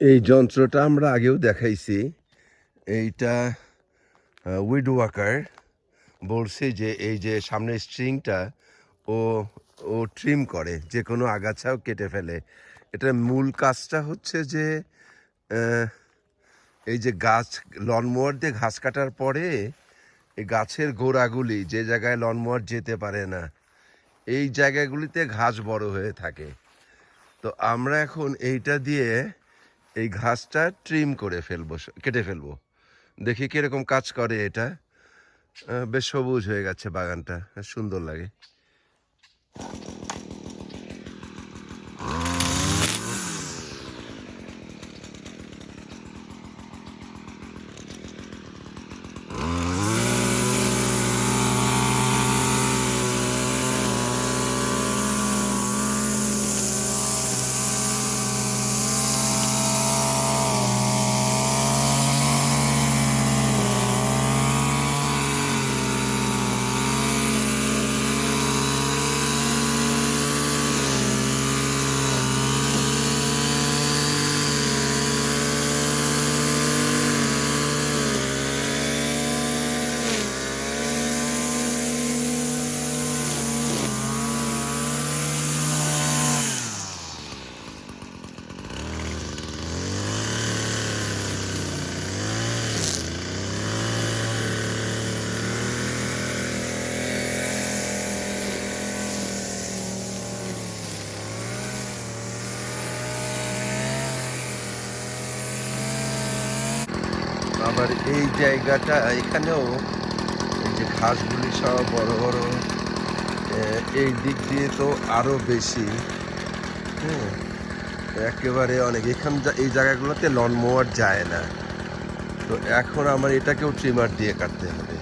এই যন্ত্রটা আমরা আগেও দেখাইছি। এইটা উইড ওয়াকার বলছে যে এই যে সামনের স্ট্রিংটা ও ও ট্রিম করে যে কোনো আগাছাও কেটে ফেলে। এটার মূল কাজটা হচ্ছে যে এই যে গাছ লনমোয়ার দিয়ে ঘাস কাটার পরে এই গাছের গোড়াগুলি যে জায়গায় লনমোয়ার যেতে পারে না, এই জায়গাগুলিতে ঘাস বড় হয়ে থাকে। তো আমরা এখন এইটা দিয়ে এই ঘাসটা ট্রিম করে ফেলব, কেটে ফেলব। দেখি কীরকম কাজ করে এটা। বেশ সবুজ হয়ে গেছে বাগানটা সুন্দর লাগে। আবার এই জায়গাটা, এখানেও এই যে ঘাসগুলি সব বড় বড় এই দিক দিয়ে তো আরও বেশি। হ্যাঁ একেবারে অনেক। এখান এই জায়গাগুলোতে লন মোয়ার যায় না। তো এখন আমার এটাকেও ট্রিমার দিয়ে কাটতে হবে।